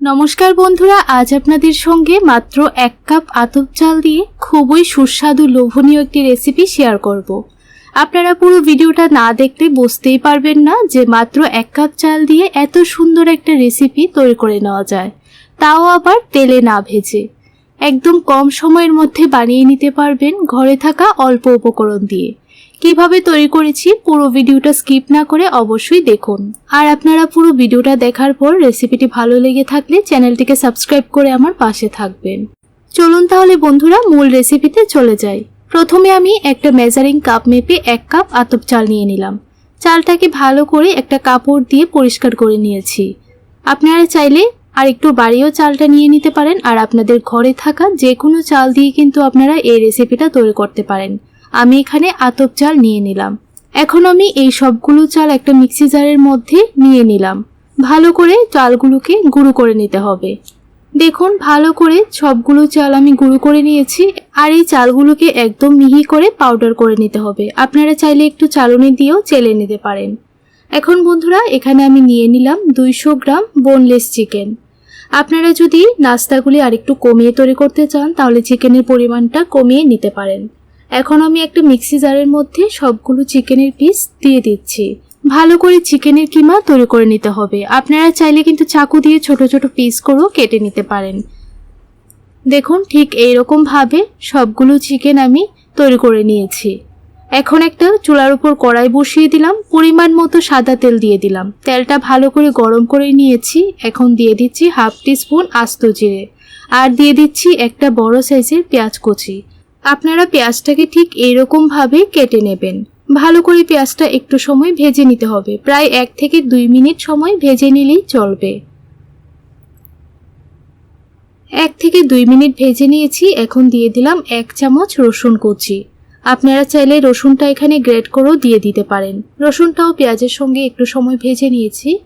নমস্কার বন্ধুরা, আজ আপনাদের সঙ্গে মাত্র এক কাপ আতপ চাল দিয়ে খুবই সুস্বাদু লোভনীয় একটি রেসিপি শেয়ার করব। আপনারা পুরো ভিডিওটা না দেখলে বুঝতেই পারবেন না যে মাত্র এক কাপ চাল দিয়ে এত সুন্দর একটা রেসিপি তৈরি করে নেওয়া যায়। তাও আবার তেলে না ভেজে। একদম কম সময়ের মধ্যে বানিয়ে নিতে পারবেন ঘরে থাকা অল্প উপকরণ দিয়ে। কীভাবে তৈরি করেছি পুরো ভিডিওটা স্কিপ না করে অবশ্যই দেখুন। আর আপনারা পুরো ভিডিওটা দেখার পর রেসিপিটি ভালো লেগে থাকলে চ্যানেলটিকে সাবস্ক্রাইব করে আমার পাশে থাকবেন। চলুন তাহলে বন্ধুরা মূল রেসিপিতে চলে যাই। প্রথমে আমি একটা মেজারিং কাপ মেপে এক কাপ আতপ চাল নিয়ে নিলাম। চালটাকে ভালো করে একটা কাপড় দিয়ে পরিষ্কার করে নিয়েছি। আপনারা চাইলে আর একটু বাড়িও চালটা নিয়ে নিতে পারেন, আর আপনাদের ঘরে থাকা যে কোনো চাল দিয়ে কিন্তু আপনারা এই রেসিপিটা তৈরি করতে পারেন। আমি এখানে আতপ চাল নিয়ে নিলাম। এখন আমি এই সবগুলো চাল একটা মিক্সি জারের মধ্যে নিয়ে নিলাম। ভালো করে চালগুলোকে গুঁড়ো করে নিতে হবে। দেখুন, ভালো করে সবগুলো চাল আমি গুঁড়ো করে নিয়েছি আর এই চালগুলোকে একদম মিহি করে পাউডার করে নিতে হবে। আপনারা চাইলে একটু চালনি দিয়েও চেলে নিতে পারেন। এখন বন্ধুরা, এখানে আমি নিয়ে নিলাম দুইশো গ্রাম বোনলেস চিকেন আপনারা যদি নাস্তাগুলি আরেকটু কমিয়ে তৈরি করতে চান, তাহলে চিকেনের পরিমাণটা কমিয়ে নিতে পারেন। এখন আমি একটা মিক্সি জারের মধ্যে সবগুলো চিকেনের পিস দিয়ে দিচ্ছি। ভালো করে চিকেনের কিমা তৈরি করে নিতে হবে। আপনারা চাইলে কিন্তু চাকু দিয়ে ছোট ছোট পিস করেও কেটে নিতে পারেন। দেখুন, ঠিক এইরকম ভাবে সবগুলো চিকেন আমি তৈরি করে নিয়েছি। এখন একটা চুলার উপর কড়াই বসিয়ে দিলাম। পরিমাণ মতো সাদা তেল দিয়ে দিলাম। তেলটা ভালো করে গরম করে নিয়েছি। এখন দিয়ে দিচ্ছি হাফ টিস্পুন আস্ত জিরে। আর দিয়ে দিচ্ছি একটা বড় সাইজের পেঁয়াজ কুচি। আপনারা পেঁয়াজটাকে ঠিক এইরকমভাবে কেটে নেবেন। ভালো করে পেঁয়াজটা একটু সময় ভেজে নিতে হবে। প্রায় এক থেকে দুই মিনিট সময় ভেজে নিলেই চলবে। এক থেকে দুই মিনিট ভেজে নিয়েছি। এখন দিয়ে দিলাম এক চামচ রসুন কুচি। আপনারা চাইলে রসুনটা এখানে গ্রেট করেও দিয়ে দিতে পারেন। রসুনটাও পেঁয়াজের সঙ্গে একটু সময় ভেজে নিয়েছি।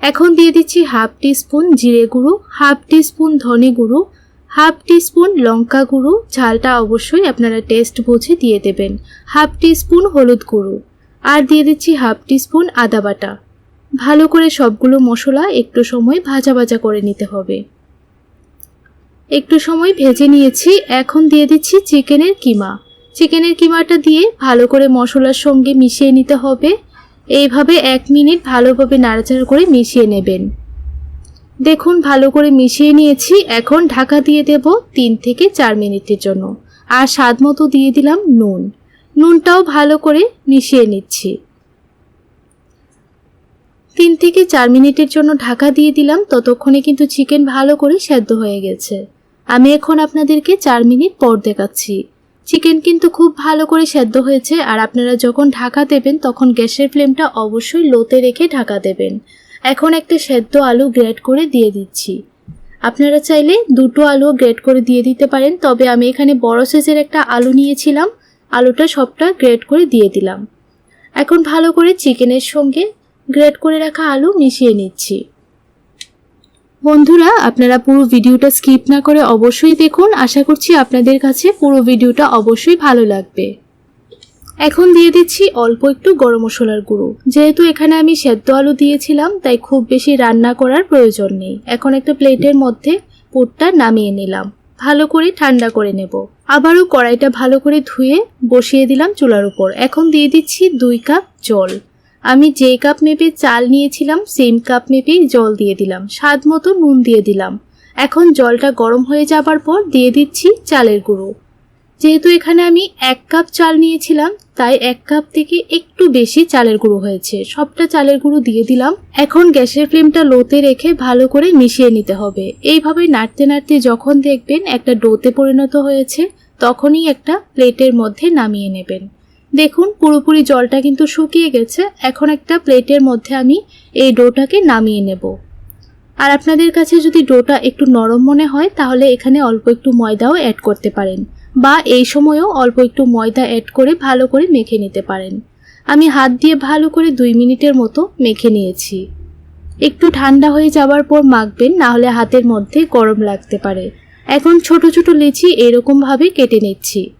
এখন দিয়ে দিচ্ছি হাফ টি স্পুন জিরে গুঁড়ো, হাফ টি স্পুন ধনে গুঁড়ো হাফ টিস্পুন লঙ্কা গুঁড়ো, ঝালটা অবশ্যই আপনারা টেস্ট বুঝে দিয়ে দেবেন। হাফ টিস্পুন হলুদ গুঁড়ো। আর দিয়ে দিচ্ছি হাফ টিস্পুন আদা বাটা। ভালো করে সবগুলো মশলা একটু সময় ভাজা ভাজা করে নিতে হবে। একটু সময় ভেজে নিয়েছি, এখন দিয়ে দিচ্ছি চিকেনের কিমা। চিকেনের কিমাটা দিয়ে ভালো করে মশলার সঙ্গে মিশিয়ে নিতে হবে। এইভাবে এক মিনিট ভালোভাবে নাড়াচাড়া করে মিশিয়ে নেবেন। দেখুন, ভালো করে মিশিয়ে নিয়েছি। এখন ঢাকা দিয়ে দেব তিন থেকে চার মিনিটের জন্য। আর স্বাদ মতো দিয়ে দিলাম নুন। নুনটাও ভালো করে মিশিয়ে নিচ্ছি। তিন থেকে চার মিনিটের জন্য ঢাকা দিয়ে দিলাম। ততক্ষণে কিন্তু চিকেন ভালো করে সেদ্ধ হয়ে গেছে। আমি এখন আপনাদেরকে চার মিনিট পর দেখাচ্ছি। চিকেন কিন্তু খুব ভালো করে সেদ্ধ হয়েছে। আর আপনারা যখন ঢাকা দেবেন, তখন গ্যাসের ফ্লেমটা অবশ্যই লোতে রেখে ঢাকা দেবেন। এখন একটা সেদ্ধ আলু গ্রেট করে দিয়ে দিচ্ছি। আপনারা চাইলে দুটো আলু গ্রেট করে দিয়ে দিতে পারেন, তবে আমি এখানে বড় সাইজের একটা আলু নিয়েছিলাম। আলুটা সবটা গ্রেট করে দিয়ে দিলাম। এখন ভালো করে চিকেনের সঙ্গে গ্রেট করে রাখা আলু মিশিয়ে নিচ্ছি। বন্ধুরা, আপনারা পুরো ভিডিওটা স্কিপ না করে অবশ্যই দেখুন। আশা করছি আপনাদের কাছে পুরো ভিডিওটা অবশ্যই ভালো লাগবে। এখন দিয়ে দিচ্ছি অল্প একটু গরম মশলার গুঁড়ো। যেহেতু এখানে আমি সেদ্ধ আলু দিয়েছিলাম, তাই খুব বেশি রান্না করার প্রয়োজন নেই। এখন একটা প্লেটের মধ্যে পুরটা নামিয়ে নিলাম। ভালো করে ঠান্ডা করে নেব। আবারও কড়াইটা ভালো করে ধুয়ে বসিয়ে দিলাম চুলার উপর। এখন দিয়ে দিচ্ছি দুই কাপ জল। আমি যে কাপ মেপে চাল নিয়েছিলাম, সেম কাপ মেপেই জল দিয়ে দিলাম। স্বাদ মতো নুন দিয়ে দিলাম। এখন জলটা গরম হয়ে যাবার পর দিয়ে দিচ্ছি চালের গুঁড়ো। যেহেতু এখানে আমি এক কাপ চাল নিয়েছিলাম, তাই এক কাপ থেকে একটু বেশি চালের গুঁড়ো হয়েছে। সবটা চালের গুঁড়ো দিয়ে দিলাম। এখন গ্যাসের ফ্লেমটা লোতে রেখে ভালো করে মিশিয়ে নিতে হবে। এইভাবে নাড়তে নাড়তে যখন দেখবেন একটা ডোতে পরিণত হয়েছে, তখনই একটা প্লেটের মধ্যে নামিয়ে নেবেন। দেখুন, পুরোপুরি জলটা কিন্তু শুকিয়ে গেছে। এখন একটা প্লেটের মধ্যে আমি এই ডোটাকে নামিয়ে নেব। আর আপনাদের কাছে যদি ডোটা একটু নরম মনে হয়, তাহলে এখানে অল্প একটু ময়দাও অ্যাড করতে পারেন। বা এই সময়ও অল্প একটু ময়দা অ্যাড করে ভালো করে মেখে নিতে পারেন। আমি হাত দিয়ে ভালো করে দুই মিনিটের মতো মেখে নিয়েছি। একটু ঠান্ডা হয়ে যাওয়ার পর মাখবেন, না হলে হাতের মধ্যে গরম লাগতে পারে। এখন ছোট ছোট লেচি এরকমভাবে কেটে নিচ্ছি।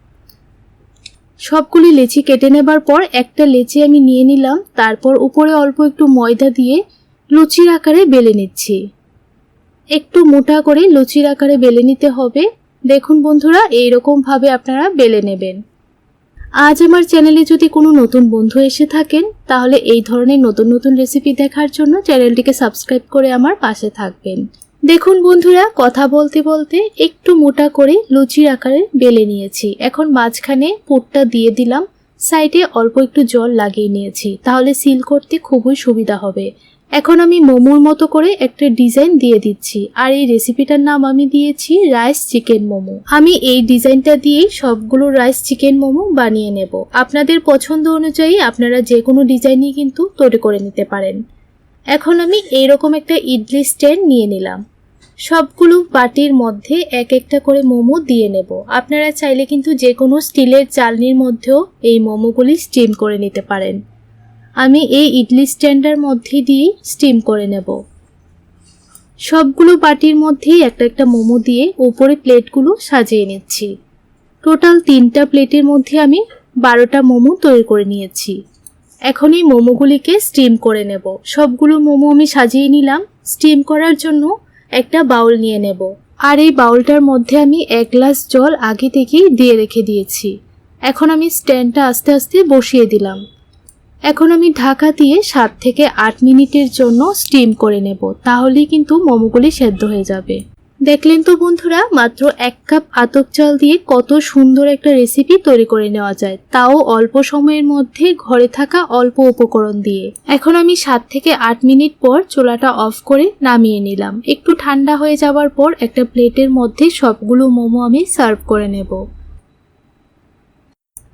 সবগুলি লিচি কেটে নেবার পর একটা লিচি আমি নিয়ে নিলাম, তারপর উপরে অল্প একটু ময়দা দিয়ে লুচির আকারে বেলে নিচ্ছি। একটু মোটা করে লুচির আকারে বেলে নিতে হবে। দেখুন বন্ধুরা এইরকম ভাবে আপনারা বেলে নেবেন। আজ আমার চ্যানেলে যদি কোনো নতুন বন্ধু এসে থাকেন, তাহলে এই ধরনের নতুন নতুন রেসিপি দেখার জন্য চ্যানেলটিকে সাবস্ক্রাইব করে আমার পাশে থাকবেন। দেখুন বন্ধুরা, কথা বলতে বলতে একটু মোটা করে লুচির আকারে বেলে নিয়েছি। এখন মাঝখানে পুরটা দিয়ে দিলাম, সাইডে অল্প একটু জল লাগিয়ে নিয়েছি, তাহলে সিল করতে খুবই সুবিধা হবে। এখন আমি মোমোর মতো করে একটা ডিজাইন দিয়ে দিচ্ছি, আর এই রেসিপিটার নাম আমি দিয়েছি রাইস চিকেন মোমো। আমি এই ডিজাইনটা দিয়েই সবগুলো রাইস চিকেন মোমো বানিয়ে নেব। আপনাদের পছন্দ অনুযায়ী আপনারা যে কোনো ডিজাইনই কিন্তু তৈরি করে নিতে পারেন। এখন আমি এইরকম একটা ইডলি স্ট্যান্ড নিয়ে নিলাম। সবগুলো বাটির মধ্যে এক একটা করে মোমো দিয়ে নেব। আপনারা চাইলে কিন্তু যে কোনো স্টিলের চালনির মধ্যেও এই মোমোগুলি স্টিম করে নিতে পারেন। আমি এই ইডলি স্ট্যান্ডার মধ্যে দিয়েই স্টিম করে নেব। সবগুলো বাটির মধ্যেই একটা একটা মোমো দিয়ে উপরে প্লেটগুলো সাজিয়ে নিচ্ছি। টোটাল তিনটা প্লেটের মধ্যে আমি বারোটা মোমো তৈরি করে নিয়েছি। এখন এই মোমোগুলিকে স্টিম করে নেব। সবগুলো মোমো আমি সাজিয়ে নিলাম। স্টিম করার জন্য একটা বাউল নিয়ে নেব। আর এই বাউলটার মধ্যে আমি এক গ্লাস জল আগে থেকেই দিয়ে রেখে দিয়েছি। এখন আমি স্ট্যান্ডটা আস্তে আস্তে বসিয়ে দিলাম। এখন আমি ঢাকা দিয়ে সাত থেকে আট মিনিটের জন্য স্টিম করে নেব, তাহলেই কিন্তু মোমোগুলি সেদ্ধ হয়ে যাবে। দেখলেন তো বন্ধুরা, মাত্র এক কাপ আতপ চাল দিয়ে কত সুন্দর একটা রেসিপি তৈরি করে নেওয়া যায়, তাও অল্প সময়ের মধ্যে ঘরে থাকা অল্প উপকরণ দিয়ে। এখন আমি সাত থেকে আট মিনিট পর চোলাটা অফ করে নামিয়ে নিলাম। একটু ঠান্ডা হয়ে যাওয়ার পর একটা প্লেটের মধ্যে সবগুলো মোমো আমি সার্ভ করে নেব।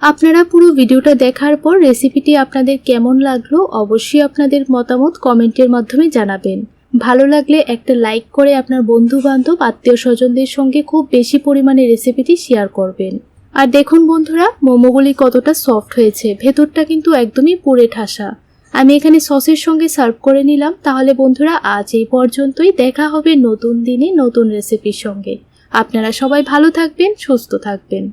আপনারা পুরো ভিডিওটা দেখার পর রেসিপিটি আপনাদের কেমন লাগল অবশ্যই আপনাদের মতামত কমেন্টের মাধ্যমে জানাবেন। ভালো লাগলে একটা লাইক করে আপনার বন্ধু বান্ধব আত্মীয় স্বজনদের সঙ্গে খুব বেশি পরিমাণে রেসিপিটি শেয়ার করবেন। আর দেখুন বন্ধুরা, মোমোগুলি কতটা সফট হয়েছে, ভেতরটা কিন্তু একদমই পুড়ে ঠাসা। আমি এখানে সসের সঙ্গে সার্ভ করে নিলাম, তাহলে বন্ধুরা আজ এই পর্যন্তই, দেখা হবে নতুন দিনে নতুন রেসিপির সঙ্গে। আপনারা সবাই ভালো থাকবেন, সুস্থ থাকবেন।